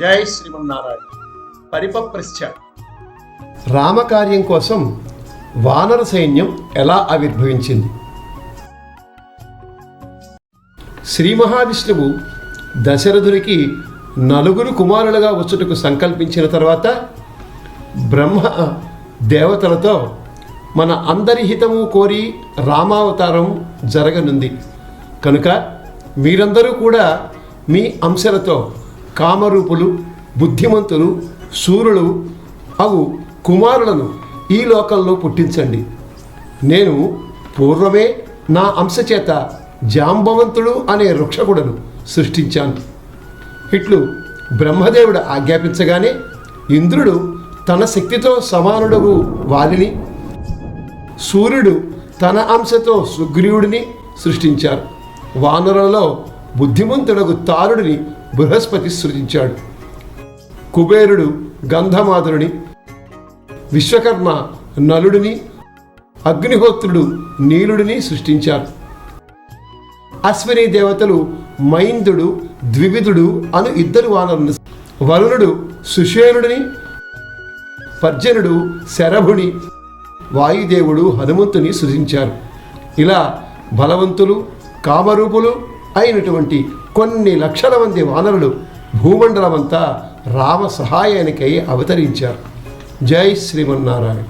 జై శ్రీమన్నారాయణ. పరిపప్రశ్చ. రామకార్యం కోసం వానర సైన్యం ఎలా ఆవిర్భవించింది? శ్రీ మహావిష్ణువు దశరథునికి నలుగురు కుమారులుగా వచ్చుటకు సంకల్పించిన తర్వాత బ్రహ్మ దేవతలతో మన అందరి హితము కోరి రామావతారం జరగనుంది. కనుక మీరందరూ కూడా మీ అంశలతో కామరూపులు బుద్ధిమంతులు సూర్యులు అవు కుమారులను ఈ లోకంలో పుట్టించండి. నేను పూర్వమే నా అంశ చేత జాంబవంతుడు అనే వృక్షకుడను సృష్టించాను. ఇట్లు బ్రహ్మదేవుడు ఆజ్ఞాపించగానే ఇంద్రుడు తన శక్తితో సమానుడగు వాలిని సూర్యుడు తన అంశతో సుగ్రీవుడిని సృష్టించారు. వానరులలో బుద్ధిమంతుడగు తారుడిని బృహస్పతి సృజించాడు. కుబేరుడు గంధమాధుడిని విశ్వకర్మ నలుడిని అగ్నిహోత్రుడు నీలుడిని సృష్టించారు అశ్విని దేవతలు మైందుడు ద్వివిధుడు అను ఇద్దరు వానరుని వరుణుడు సుషేనుడిని పర్జనుడు శరభుని వాయుదేవుడు హనుమంతుని సృజించారు. ఇలా బలవంతులు కామరూపులు అయినటువంటి కొన్ని లక్షల మంది వానరులు భూమండలమంతా రామ సహాయానికై అవతరించారు. జై శ్రీమన్నారాయణ.